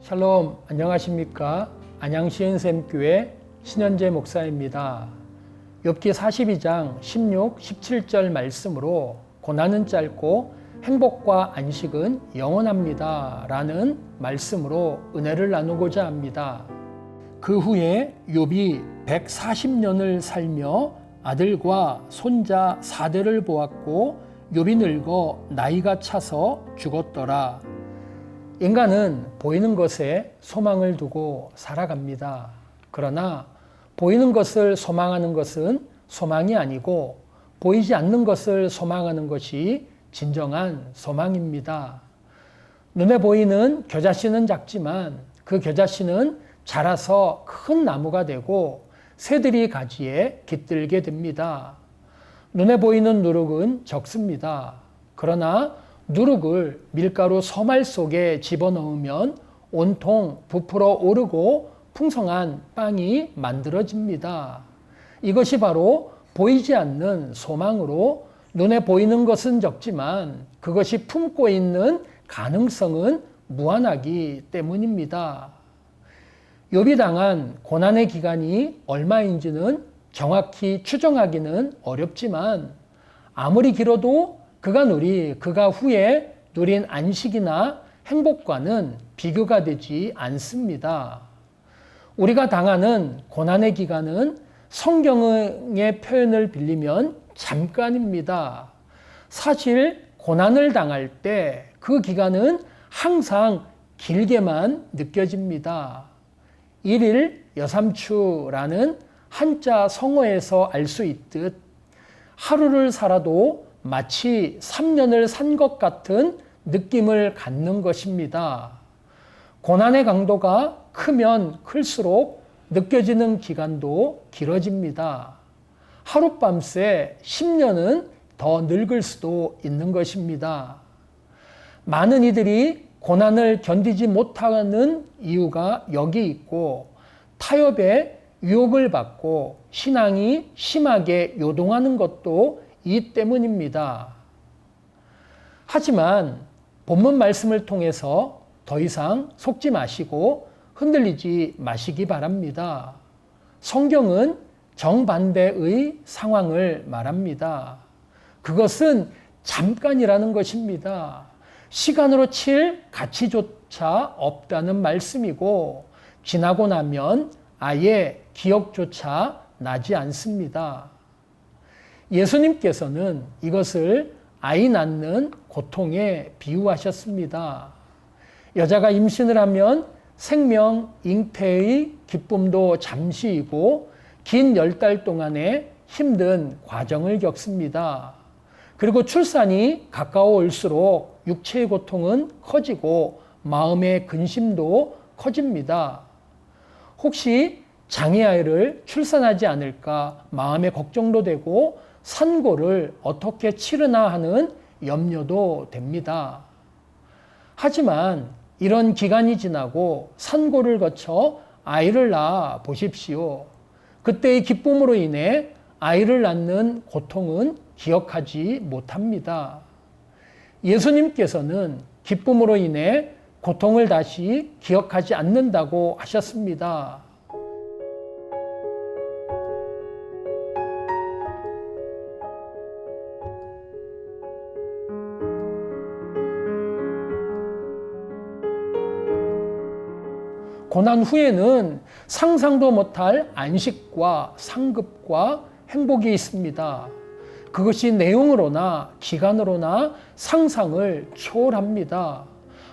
샬롬 안녕하십니까? 안양시은샘교회 신현재 목사입니다. 욥기 42장 16, 17절 말씀으로 고난은 짧고 행복과 안식은 영원합니다. 라는 말씀으로 은혜를 나누고자 합니다. 그 후에 욥이 140년을 살며 아들과 손자 4대를 보았고 욥이 늙어 나이가 차서 죽었더라 인간은 보이는 것에 소망을 두고 살아갑니다. 그러나 보이는 것을 소망하는 것은 소망이 아니고 보이지 않는 것을 소망하는 것이 진정한 소망입니다. 눈에 보이는 겨자씨는 작지만 그 겨자씨는 자라서 큰 나무가 되고 새들이 가지에 깃들게 됩니다. 눈에 보이는 누룩은 적습니다. 그러나 누룩을 밀가루 서말 속에 집어넣으면 온통 부풀어 오르고 풍성한 빵이 만들어집니다. 이것이 바로 보이지 않는 소망으로 눈에 보이는 것은 적지만 그것이 품고 있는 가능성은 무한하기 때문입니다. 욥이 당한 고난의 기간이 얼마인지는 정확히 추정하기는 어렵지만 아무리 길어도 그가 누리 그가 후에 누린 안식이나 행복과는 비교가 되지 않습니다. 우리가 당하는 고난의 기간은 성경의 표현을 빌리면 잠깐입니다. 사실 고난을 당할 때 그 기간은 항상 길게만 느껴집니다. 일일 여삼추라는 한자 성어에서 알 수 있듯 하루를 살아도 마치 3년을 산 것 같은 느낌을 갖는 것입니다. 고난의 강도가 크면 클수록 느껴지는 기간도 길어집니다. 하룻밤새 10년은 더 늙을 수도 있는 것입니다. 많은 이들이 고난을 견디지 못하는 이유가 여기 있고 타협에 유혹을 받고 신앙이 심하게 요동하는 것도 이 때문입니다. 하지만 본문 말씀을 통해서 더 이상 속지 마시고 흔들리지 마시기 바랍니다. 성경은 정반대의 상황을 말합니다. 그것은 잠깐이라는 것입니다. 시간으로 칠 가치조차 없다는 말씀이고 지나고 나면 아예 기억조차 나지 않습니다. 예수님께서는 이것을 아이 낳는 고통에 비유하셨습니다. 여자가 임신을 하면 생명, 잉태의 기쁨도 잠시이고 긴 열 달 동안의 힘든 과정을 겪습니다. 그리고 출산이 가까워 올수록 육체의 고통은 커지고 마음의 근심도 커집니다. 혹시 장애아이를 출산하지 않을까 마음의 걱정도 되고 산고를 어떻게 치르나 하는 염려도 됩니다. 하지만 이런 기간이 지나고 산고를 거쳐 아이를 낳아 보십시오. 그때의 기쁨으로 인해 아이를 낳는 고통은 기억하지 못합니다. 예수님께서는 기쁨으로 인해 고통을 다시 기억하지 않는다고 하셨습니다. 고난 후에는 상상도 못할 안식과 상급과 행복이 있습니다. 그것이 내용으로나 기간으로나 상상을 초월합니다.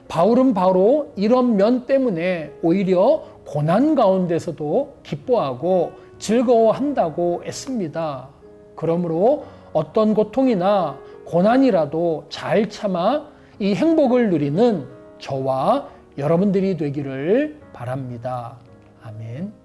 바울은 바로 이런 면 때문에 오히려 고난 가운데서도 기뻐하고 즐거워한다고 했습니다. 그러므로 어떤 고통이나 고난이라도 잘 참아 이 행복을 누리는 저와 여러분들이 되기를 바랍니다. 아멘.